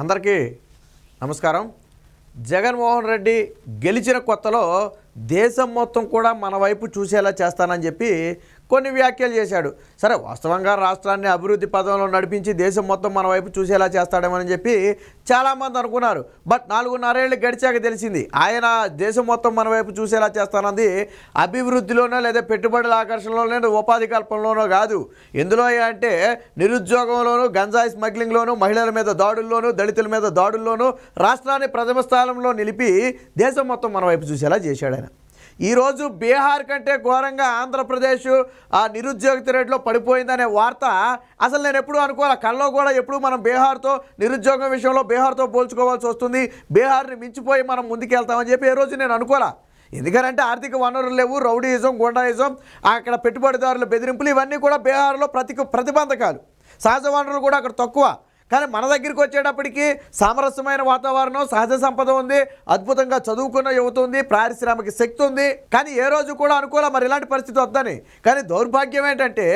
అందరికీ నమస్కారం. జగన్మోహన్ రెడ్డి గెలిచిన కొత్తలో దేశం మొత్తం కూడా మన వైపు చూసేలా చేస్తానని చెప్పి కొన్ని వ్యాఖ్యలు చేశాడు. సరే వాస్తవంగా రాష్ట్రాన్ని అభివృద్ధి పదంలో నడిపించి దేశం మొత్తం మన వైపు చూసేలా చేస్తాడేమని చెప్పి చాలామంది అనుకున్నారు. బట్ నాలుగున్నరేళ్ళు గడిచాక తెలిసింది ఆయన దేశం మొత్తం మన వైపు చూసేలా చేస్తానంది అభివృద్ధిలోనో లేదా పెట్టుబడుల ఆకర్షణలోనో ఉపాధి కల్పనలోనో కాదు. ఎందులో అంటే నిరుద్యోగంలోనూ గంజాయి స్మగ్లింగ్లోనూ మహిళల మీద దాడుల్లోనూ దళితుల మీద దాడుల్లోనూ రాష్ట్రాన్ని ప్రథమ స్థానంలో నిలిపి దేశం మొత్తం మన వైపు చూసేలా చేశాడు ఈరోజు బీహార్ కంటే ఘోరంగా ఆంధ్రప్రదేశ్ ఆ నిరుద్యోగిత రేట్లో పడిపోయిందనే వార్త అసలు నేను ఎప్పుడూ అనుకోవాలి? కల్లో కూడా ఎప్పుడు మనం బీహార్తో నిరుద్యోగం విషయంలో బీహార్తో పోల్చుకోవాల్సి వస్తుంది. బీహార్ని మించిపోయి మనం ముందుకెళ్తామని చెప్పి ఏ రోజు నేను అనుకోవాలా? ఎందుకనంటే ఆర్థిక వనరులు లేవు రౌడీయిజం గుండాయిజం అక్కడ పెట్టుబడిదారుల బెదిరింపులు ఇవన్నీ కూడా బీహార్లో ప్రతి ప్రతిబంధకాలు. సహజ వనరులు కూడా అక్కడ తక్కువ. కానీ మన దగ్గరికి వచ్చేటప్పటికి సామరస్యమైన వాతావరణం సహజ సంపద ఉంది అద్భుతంగా చదువుకున్న యువత ఉంది పారిశ్రామిక శక్తి ఉంది. కానీ ఏ రోజు కూడా అనుకోలే మరి ఇలాంటి పరిస్థితి వద్దని. కానీ దౌర్భాగ్యం ఏంటంటే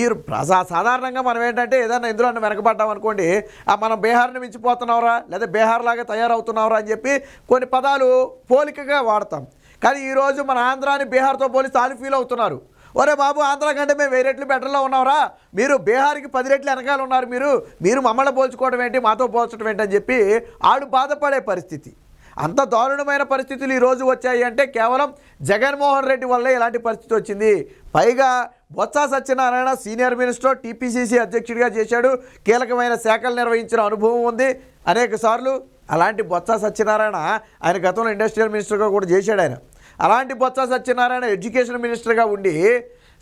ఈ ప్రజా సాధారణంగా మనం ఏంటంటే ఏదైనా ఇందులో వెనకబడ్డాం అనుకోండి ఆ మనం బీహార్ని మించిపోతున్నావురా లేదా బీహార్ లాగా తయారవుతున్నావురా అని చెప్పి కొన్ని పదాలు పోలికగా వాడతాం. కానీ ఈరోజు మన ఆంధ్రాని బీహార్తో పోలిస్తే వాళ్ళు ఫీల్ అవుతున్నారు. ఒరే బాబు ఆంధ్ర కంటే మేము వెయ్యి రెట్లు బెటర్లో ఉన్నారా. మీరు బీహార్కి పది రెట్లు వెనకాల ఉన్నారు మీరు. మీరు మమ్మల్ని పోల్చుకోవడం ఏంటి మాతో పోల్చడం ఏంటి అని చెప్పి ఆడు బాధపడే పరిస్థితి. అంత దారుణమైన పరిస్థితులు ఈరోజు వచ్చాయి అంటే కేవలం జగన్మోహన్ రెడ్డి వల్లే ఇలాంటి పరిస్థితి వచ్చింది. పైగా Botsa Satyanarayana senior minister TPCC అధ్యక్షుడిగా చేశాడు. కీలకమైన శాఖలు నిర్వహించిన అనుభవం ఉంది. అనేక సార్లు అలాంటి బొత్స సత్యనారాయణ ఆయన గతంలో ఇండస్ట్రియల్ మినిస్టర్గా కూడా చేశాడు ఆయన. అలాంటి బొత్స సత్యనారాయణ ఎడ్యుకేషన్ మినిస్టర్గా ఉండి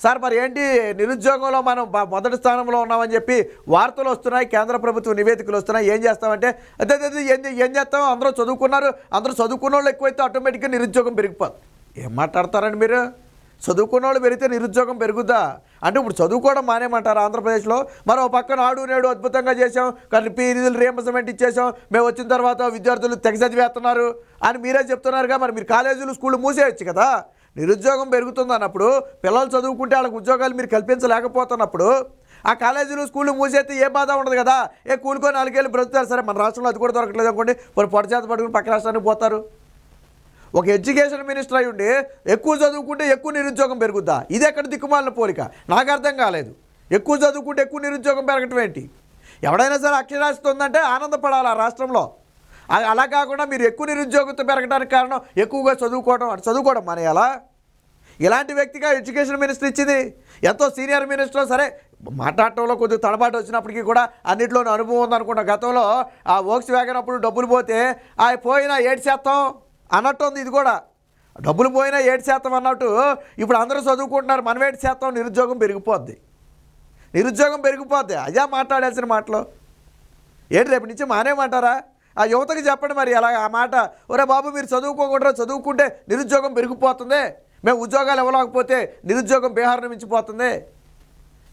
సార్ మరి ఏంటి నిరుద్యోగంలో మనం మొదటి స్థానంలో ఉన్నామని చెప్పి వార్తలు వస్తున్నాయి కేంద్ర ప్రభుత్వ నివేదికలు వస్తున్నాయి ఏం చేస్తామంటే అదే అదే, ఏం ఏం చేస్తాం? అందరూ చదువుకున్నారు అందరూ చదువుకున్న వాళ్ళు ఎక్కువైతే ఆటోమేటిక్గా నిరుద్యోగం పెరిగిపోదు ఏం మాట్లాడతారండి మీరు? చదువుకున్న వాళ్ళు పెరిగితే నిరుద్యోగం పెరుగుద్దా? అంటే ఇప్పుడు చదువుకోవడం మానేమంటారు ఆంధ్రప్రదేశ్లో? మరో పక్కన ఆడు నేడు అద్భుతంగా చేసాం కానీ ఫీజులు రియంబర్స్మెంట్ ఇచ్చేసాం మేము వచ్చిన తర్వాత విద్యార్థులు తెగ చదివేస్తున్నారు అని మీరే చెప్తున్నారుగా. మరి మీరు కాలేజీలు స్కూళ్ళు మూసేయచ్చు కదా. నిరుద్యోగం పెరుగుతుంది అన్నప్పుడు పిల్లలు చదువుకుంటే వాళ్ళకి ఉద్యోగాలు మీరు కల్పించలేకపోతున్నప్పుడు ఆ కాలేజీలు స్కూళ్ళు మూసేస్తే ఏ బాధ ఉండదు కదా? ఏ కూలుకొని నాలుగేళ్ళు బ్రతుకుతారు. సరే మన రాష్ట్రంలో అది కూడా దొరకలేదు అనుకోండి. మరి పొడచేత పట్టుకుని పక్క రాష్ట్రానికి పోతారు. ఒక ఎడ్యుకేషన్ మినిస్టర్ అయి ఉండి ఎక్కువ చదువుకుంటే ఎక్కువ నిరుద్యోగం పెరుగుద్దా? ఇది ఎక్కడ దిక్కుమాలిన పోలిక? నాకు అర్థం కాలేదు. ఎక్కువ చదువుకుంటే ఎక్కువ నిరుద్యోగం పెరగటం ఏంటి? ఎవడైనా సరే అక్షరాస్యత ఉందంటే ఆనందపడాలి ఆ రాష్ట్రంలో. అలా కాకుండా మీరు ఎక్కువ నిరుద్యోగంతో పెరగడానికి కారణం ఎక్కువగా చదువుకోవడం చదువుకోవడం మానేయాలా? ఇలాంటి వ్యక్తిగా ఎడ్యుకేషన్ మినిస్టర్ ఇచ్చింది. ఎంతో సీనియర్ మినిస్టర్ సరే మాట్లాడటంలో కొద్దిగా తడబాటు వచ్చినప్పటికీ కూడా అన్నింటిలోనూ అనుభవం ఉందనుకున్న గతంలో ఆ ఓక్స్ వ్యాగన్ అప్పుడు డబ్బులు పోతే ఆ పోయిన ఏడు శాతం. అన్నట్టు ఉంది ఇది కూడా. డబ్బులు పోయినా ఏడు శాతం అన్నట్టు ఇప్పుడు అందరూ చదువుకుంటున్నారు మనం ఏడు శాతం నిరుద్యోగం పెరిగిపోద్ది. నిరుద్యోగం పెరిగిపోద్ది. అదే మాట్లాడాల్సిన మాటలు. ఏంటి రేపు నుంచి మానేమంటారా ఆ యువతకి చెప్పండి మరి అలా ఆ మాట. ఒరే బాబు మీరు చదువుకోకుండా చదువుకుంటే నిరుద్యోగం పెరిగిపోతుంది. మేము ఉద్యోగాలు ఇవ్వలేకపోతే నిరుద్యోగం బీహార్ మించిపోతుంది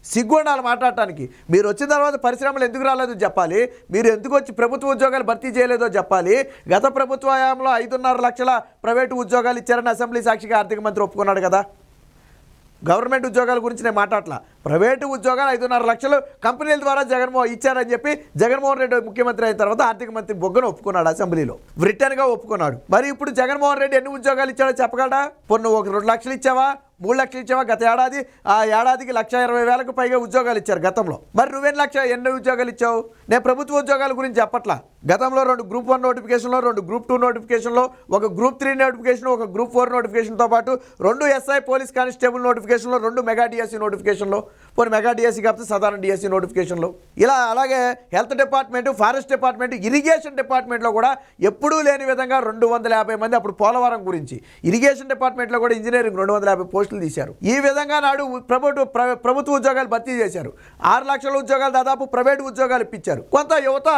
సిగ్గుండాలి మాట్లాడటానికి. మీరు వచ్చిన తర్వాత పరిశ్రమలు ఎందుకు రాలేదో చెప్పాలి? మీరు ఎందుకు వచ్చి ప్రభుత్వ ఉద్యోగాలు భర్తీ చేయలేదో చెప్పాలి? గత ప్రభుత్వ హయాంలో ఐదున్నర లక్షల ప్రైవేటు ఉద్యోగాలు ఇచ్చారని అసెంబ్లీ సాక్షిగా ఆర్థిక మంత్రి ఒప్పుకున్నాడు కదా. గవర్నమెంట్ ఉద్యోగాల గురించి నేను మాట్లాడలా ప్రైవేటు ఉద్యోగాలు ఐదున్నర లక్షలు కంపెనీల ద్వారా జగన్మోహన్ ఇచ్చారని చెప్పి జగన్మోహన్ రెడ్డి ముఖ్యమంత్రి అయిన తర్వాత ఆర్థిక మంత్రి బొగ్గను ఒప్పుకున్నాడు అసెంబ్లీలో. రిటర్న్గా ఒప్పుకున్నాడు. మరి ఇప్పుడు జగన్మోహన్ రెడ్డి ఎన్ని ఉద్యోగాలు ఇచ్చాడో చెప్పగలడా? పొన్ను ఒక రెండు లక్షలు ఇచ్చావా? మూడు లక్షలు ఇచ్చావా? గత ఏడాది ఆ ఏడాదికి లక్ష ఇరవై వేలకు పైగా ఉద్యోగాలు ఇచ్చారు గతంలో. మరి నువ్వేం లక్ష ఎన్ని ఉద్యోగాలు ఇచ్చావు? నేను ప్రభుత్వ ఉద్యోగాల గురించి చెప్పట్లా. గతంలో రెండు గ్రూప్ వన్ నోటిఫికేషన్లో రెండు గ్రూప్ టూ నోటిఫికేషన్లో ఒక గ్రూప్ త్రీ నోటిఫికేషన్ ఒక గ్రూప్ ఫోర్ నోటిఫికేషన్తో పాటు రెండు ఎస్ఐ పోలీస్ కానిస్టేబుల్ నోటిఫికేషన్లో రెండు మెగా డిఎస్సీ నోటిఫికేషన్లో పోనీ మెగా డిఎస్సీ కాకపోతే సాధారణ డిఎస్సీ నోటిఫికేషన్లో. ఇలా అలాగే health department forest department irrigation డిపార్ట్మెంట్లో కూడా ఎప్పుడూ లేని విధంగా రెండు వందల యాభై మంది అప్పుడు పోలవరం గురించి. ఇరిగేషన్ డిపార్ట్మెంట్లో కూడా ఇంజనీరింగ్ రెండు వందల యాభై పోస్టులు తీశారు. ఈ విధంగా నాడు ప్రభుత్వ ప్రభుత్వ ఉద్యోగాలు భర్తీ చేశారు. ఆరు లక్షల ఉద్యోగాలు దాదాపు ప్రైవేట్ ఉద్యోగాలు ఇప్పించారు. కొంత యువత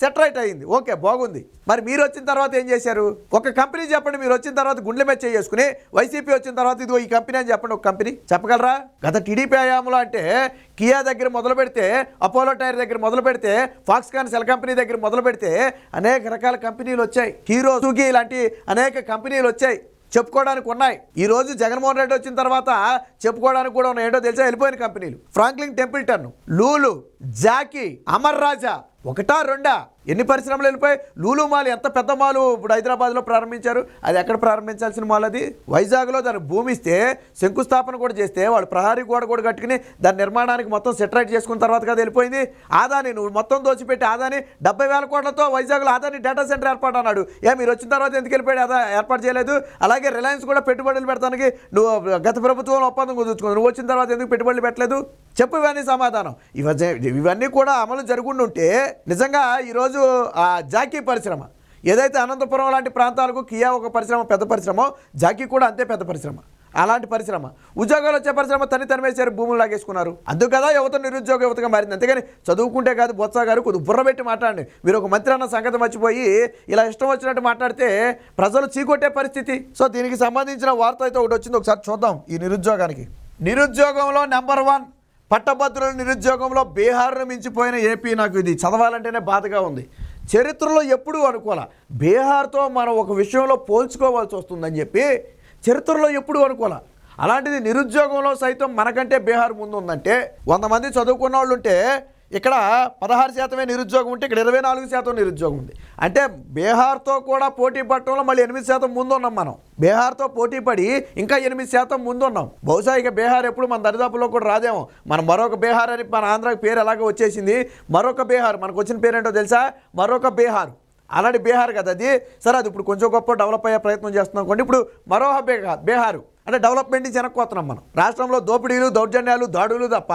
సెటరైట్ అయింది. ఓకే బాగుంది. మరి మీరు వచ్చిన తర్వాత ఏం చేశారు? ఒక కంపెనీ చెప్పండి. మీరు వచ్చిన తర్వాత గుండె మెచ్చ చేసుకుని వైసీపీ వచ్చిన తర్వాత ఇదిగో ఈ కంపెనీ అని చెప్పండి ఒక కంపెనీ. చెప్పగలరా? గత టీడీపీ హయాంలో అంటే కియా దగ్గర మొదలు పెడితే అపోలో టైర్ దగ్గర మొదలు పెడితే ఫాక్స్కాన్ సెల్ కంపెనీ దగ్గర మొదలు పెడితే అనేక రకాల కంపెనీలు వచ్చాయి. హీరో సుగి ఇలాంటి అనేక కంపెనీలు వచ్చాయి. చెప్పుకోవడానికి ఉన్నాయి. ఈ రోజు జగన్మోహన్ రెడ్డి వచ్చిన తర్వాత చెప్పుకోవడానికి కూడా ఉన్నాయి ఏంటో తెలిసా? వెళ్ళిపోయిన కంపెనీలు. Franklin Templeton Lulu Jockey Amar Raja ఒకటా రెండా? ఎన్ని పరిశ్రమలు వెళ్ళిపోయి లూలు మాల్ ఎంత పెద్ద మాలు ఇప్పుడు హైదరాబాద్లో ప్రారంభించారు? అది ఎక్కడ ప్రారంభించాల్సిన మాల్ అది? వైజాగ్లో దానికి భూమి ఇస్తే శంకుస్థాపన కూడా చేస్తే వాళ్ళు ప్రహారీ గోడ కూడా కట్టుకుని దాని నిర్మాణానికి మొత్తం సెటరైట్ చేసుకున్న తర్వాత కదా వెళ్ళిపోయింది. ఆదాని నువ్వు మొత్తం దోచిపెట్టి ఆదాని డెబ్బై వేల కోట్లతో వైజాగ్లో ఆదాని డేటా సెంటర్ ఏర్పాటు అన్నాడు. ఏ మీరు వచ్చిన తర్వాత ఎందుకు వెళ్ళిపోయాడు అదా ఏర్పాటు చేయలేదు. అలాగే రిలయన్స్ కూడా పెట్టుబడులు పెడతానికి నువ్వు గత ప్రభుత్వం ఒప్పందం కుదుర్చుకుంది నువ్వు వచ్చిన తర్వాత ఎందుకు పెట్టుబడులు పెట్టలేదు? చెప్పు ఇవన్నీ సమాధానం. ఇవన్నీ ఇవన్నీ కూడా అమలు జరుగుండి నిజంగా ఈరోజు ఆ జాకీ పరిశ్రమ ఏదైతే అనంతపురం లాంటి ప్రాంతాలకు కియా ఒక పరిశ్రమ పెద్ద పరిశ్రమ జాకీ కూడా అంతే పెద్ద పరిశ్రమ. అలాంటి పరిశ్రమ. ఉద్యోగాలు వచ్చే పరిశ్రమ తని తనివేశారు భూములు లాగేసుకున్నారు. అందుకు కదా యువత నిరుద్యోగ యువతగా మారింది. అంతేగాని చదువుకుంటే కాదు బొత్స గారు కొద్దిగా బుర్ర పెట్టి మాట్లాడండి. మీరు ఒక మంత్రి అన్న సంగతి మర్చిపోయి ఇలా ఇష్టం వచ్చినట్టు మాట్లాడితే ప్రజలు చీకొట్టే పరిస్థితి. సో దీనికి సంబంధించిన వార్త అయితే ఒకటి వచ్చింది. ఒకసారి చూద్దాం ఈ నిరుద్యోగానికి. నిరుద్యోగంలో నెంబర్ వన్ పట్టభద్రుల నిరుద్యోగంలో బీహార్ను మించిపోయిన ఏపీ నాకు ఇది చదవాలంటేనే బాధగా ఉంది. చరిత్రలో ఎప్పుడూ అనుకోలే బీహార్తో మనం ఒక విషయంలో పోల్చుకోవాల్సి వస్తుందని చెప్పి చరిత్రలో ఎప్పుడూ అనుకోలే అలాంటిది నిరుద్యోగంలో సైతం మనకంటే బీహార్ ముందు ఉందంటే వంద మంది చదువుకున్న వాళ్ళు ఉంటే ఇక్కడ పదహారు శాతమే నిరుద్యోగం ఉంటే ఇక్కడ ఇరవై నాలుగు శాతం నిరుద్యోగం ఉంది. అంటే బీహార్తో కూడా పోటీ పడటంలో మళ్ళీ ఎనిమిది శాతం ముందు ఉన్నాం మనం. బీహార్తో పోటీ పడి ఇంకా ఎనిమిది శాతం ముందు ఉన్నాం. బహుశా ఇక బీహార్ ఎప్పుడు మన దరిదాపులో కూడా రాదేమో. మన మరొక బీహార్ అని మన ఆంధ్రాకి పేరు ఎలాగో వచ్చేసింది. మరొక బీహార్ మనకు వచ్చిన పేరు ఏంటో తెలుసా? మరొక బీహార్. అలాంటి బీహార్ కదా అది. సరే అది ఇప్పుడు కొంచెం గొప్ప డెవలప్ అయ్యే ప్రయత్నం చేస్తున్నాం కొన్ని ఇప్పుడు మరో బీహార్ బీహారు. అంటే డెవలప్మెంట్ నుంచి మనం. రాష్ట్రంలో దోపిడీలు దౌర్జన్యాలు దాడులు తప్ప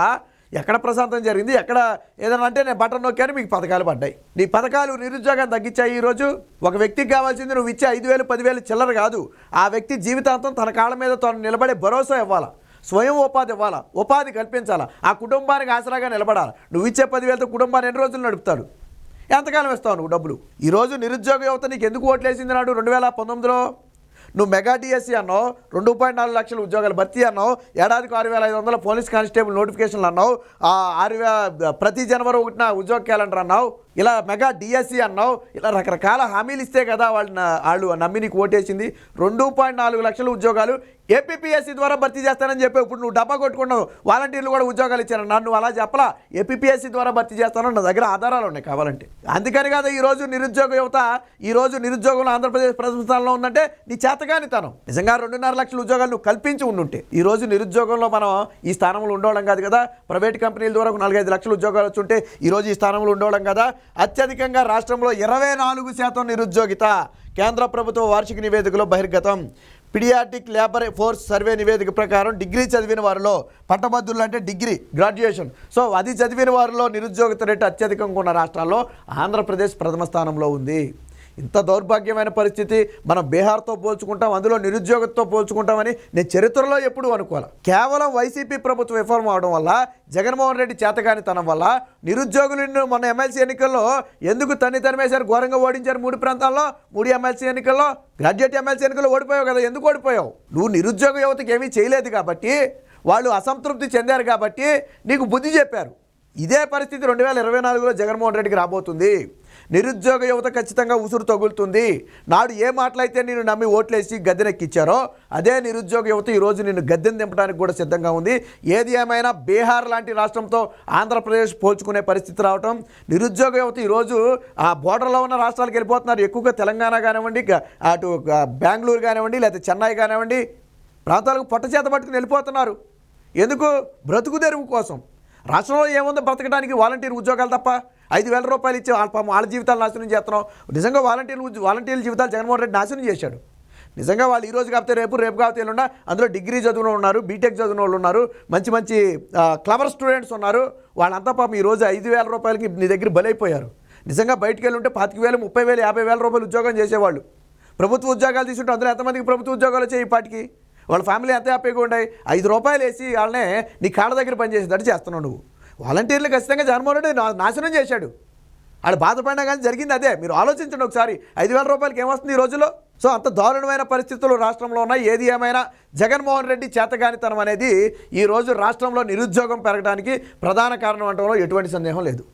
ఎక్కడ ప్రశాంతం జరిగింది? ఎక్కడ ఏదైనా అంటే నేను బటన్ నొక్కాను మీకు పథకాలు పడ్డాయి. నీ పథకాలు నిరుద్యోగాన్ని తగ్గించాయి ఈరోజు ఒక వ్యక్తికి కావాల్సింది నువ్వు ఇచ్చే ఐదు వేలు పదివేలు చిల్లర కాదు. ఆ వ్యక్తి జీవితాంతం తన కాళ్ళ మీద తను నిలబడే భరోసా ఇవ్వాలా? స్వయం ఉపాధి ఇవ్వాలా? ఉపాధి కల్పించాలా? ఆ కుటుంబానికి ఆసరాగా నిలబడాలి? నువ్వు ఇచ్చే పదివేలతో కుటుంబాన్ని ఎన్ని రోజులు నడుపుతాడు? ఎంతకాలం ఇస్తావు నువ్వు డబ్బులు? ఈరోజు నిరుద్యోగ యువత నీకు ఎందుకు ఓట్లేసింది నాడు రెండు వేల పంతొమ్మిదిలో? నువ్వు మెగా డిఎస్సీ అన్నావు రెండు పాయింట్ నాలుగు లక్షల ఉద్యోగాలు భర్తీ అన్నావు ఏడాదికి ఆరు వేల ఐదు వందల పోలీస్ కానిస్టేబుల్ నోటిఫికేషన్లు అన్నావు ఆ ఆరు ప్రతి జనవరి ఒకటిన ఉద్యోగ క్యాలెండర్ అన్నావు ఇలా మెగా డిఎస్సి అన్నావు ఇలా రకరకాల హామీలు ఇస్తే కదా వాళ్ళు వాళ్ళు నమ్మి నీకు ఓటేసింది. రెండు పాయింట్ నాలుగు లక్షల ఉద్యోగాలు ఏపీపీఎస్సీ ద్వారా భర్తీ చేస్తానని చెప్పి ఇప్పుడు నువ్వు డబ్బా కొట్టుకున్నావు. వాలంటీర్లు కూడా ఉద్యోగాలు ఇచ్చారు నన్ను అలా చెప్పలా? ఏపీపీఎస్సీ ద్వారా భర్తీ చేస్తాను నా దగ్గర ఆధారాలు ఉన్నాయి కావాలంటే. అందుకని కదా ఈరోజు నిరుద్యోగ యువత ఈరోజు నిరుద్యోగంలో ఆంధ్రప్రదేశ్ ప్రస్తుతంలో స్థానంలో ఉందంటే నీ చేతగాని తనం. నిజంగా రెండున్నర లక్షల ఉద్యోగాలు నువ్వు కల్పించి ఉండుంటే ఈ రోజు నిరుద్యోగంలో మనం ఈ స్థానంలో ఉండవడం కాదు కదా? ప్రైవేట్ కంపెనీల ద్వారా ఒక నాలుగైదు లక్షల ఉద్యోగాలు వచ్చుంటే ఈ రోజు ఈ స్థానంలో ఉండవడం కదా? అత్యధికంగా రాష్ట్రంలో ఇరవై నాలుగు శాతం నిరుద్యోగిత. కేంద్ర ప్రభుత్వ వార్షిక నివేదికలో బహిర్గతం. పిడియాటిక్ లేబర్ ఫోర్స్ సర్వే నివేదిక ప్రకారం డిగ్రీ చదివిన వారిలో పట్టభద్రులు అంటే డిగ్రీ గ్రాడ్యుయేషన్ సో అది చదివిన వారిలో నిరుద్యోగిత రేటు అత్యధికంగా ఉన్న రాష్ట్రాల్లో ఆంధ్రప్రదేశ్ ప్రథమ స్థానంలో ఉంది. ఇంత దౌర్భాగ్యమైన పరిస్థితి మనం బీహార్తో పోల్చుకుంటాం అందులో నిరుద్యోగంతో పోల్చుకుంటామని నేను చరిత్రలో ఎప్పుడూ అనుకోవాలి. కేవలం వైసీపీ ప్రభుత్వం విఫలం అవడం వల్ల జగన్మోహన్ రెడ్డి చేతగానితనం వల్ల నిరుద్యోగులను మన ఎమ్మెల్సీ ఎన్నికల్లో ఎందుకు తన్ని తరిమేశారు ఘోరంగా ఓడించారు మూడు ప్రాంతాల్లో? మూడు ఎమ్మెల్సీ ఎన్నికల్లో? గ్రాడ్యుయేట్ ఎమ్మెల్సీ ఎన్నికల్లో ఓడిపోయావు కదా ఎందుకు ఓడిపోయావు? నువ్వు నిరుద్యోగ యువతకి ఏమీ చేయలేదు కాబట్టి వాళ్ళు అసంతృప్తి చెందారు కాబట్టి నీకు బుద్ధి చెప్పారు. ఇదే పరిస్థితి రెండు వేల ఇరవై నాలుగులో జగన్మోహన్ రెడ్డికి రాబోతుంది. నిరుద్యోగ యువత ఖచ్చితంగా ఉసురు తగులుతుంది. నాడు ఏ మాటలైతే నేను నమ్మి ఓట్లేసి గద్దెనెక్కిచ్చారో అదే నిరుద్యోగ యువత ఈరోజు నిన్ను గద్దెను దింపడానికి కూడా సిద్ధంగా ఉంది. ఏది ఏమైనా బీహార్ లాంటి రాష్ట్రంతో ఆంధ్రప్రదేశ్ పోల్చుకునే పరిస్థితి రావటం నిరుద్యోగ యువత ఈరోజు ఆ బోర్డర్లో ఉన్న రాష్ట్రాలకు వెళ్ళిపోతున్నారు. ఎక్కువగా తెలంగాణ కానివ్వండి అటు బెంగళూరు కానివ్వండి లేకపోతే చెన్నై కానివ్వండి ప్రాంతాలకు పొట్టచేత పట్టుకుని వెళ్ళిపోతున్నారు. ఎందుకు? బ్రతుకు తెరువు కోసం. రాష్ట్రంలో ఏముందో బ్రతకడానికి? వాలంటీర్ ఉద్యోగాలు తప్ప. ఐదు వేల రూపాయలు ఇచ్చి వాళ్ళ పాపం వాళ్ళ జీవితాలు నాశనం చేస్తున్నాం నిజంగా వాలంటీర్లు వాలంటీర్ల జీవితాలు జగన్మోహన్ రెడ్డి నాశనం చేశాడు. నిజంగా వాళ్ళు ఈ రోజు కాకపోతే రేపు రేపు కాకపోతే ఎల్లుండా అందులో డిగ్రీ చదువులో ఉన్నారు బీటెక్ చదివిన వాళ్ళు ఉన్నారు మంచి మంచి క్లవర్ స్టూడెంట్స్ ఉన్నారు. వాళ్ళంతా పాపం ఈ రోజు ఐదు వేల రూపాయలకి నీ దగ్గర బలైపోయారు. నిజంగా బయటికి వెళ్ళి ఉంటే పాతిక వేలు ముప్పై వేలు యాభై వేల రూపాయలు ఉద్యోగం చేసేవాళ్ళు. ప్రభుత్వ ఉద్యోగాలు తీసుకుంటే అందులో ఎంతమందికి ప్రభుత్వ ఉద్యోగాలు వచ్చాయి ఈ పాటికి? వాళ్ళ ఫ్యామిలీ ఎంత హ్యాపీగా ఉన్నాయి ఐదు రూపాయలు వేసి వాళ్ళనే నీ కాళ్ళ దగ్గర పనిచేసేటట్టు చేస్తున్నావు నువ్వు. వాలంటీర్లు ఖచ్చితంగా జగన్మోహన్ రెడ్డి నాశనం చేశాడు. వాళ్ళు బాధపడినా కానీ జరిగింది అదే. మీరు ఆలోచించండి ఒకసారి. ఐదు వేల రూపాయలకి ఏమొస్తుంది ఈ రోజుల్లో సో అంత దారుణమైన పరిస్థితులు రాష్ట్రంలో ఉన్నాయి. ఏది ఏమైనా జగన్మోహన్ రెడ్డి చేతగానితనం అనేది ఈ రోజు రాష్ట్రంలో నిరుద్యోగం పెరగడానికి ప్రధాన కారణం అంటంలో ఎటువంటి సందేహం లేదు.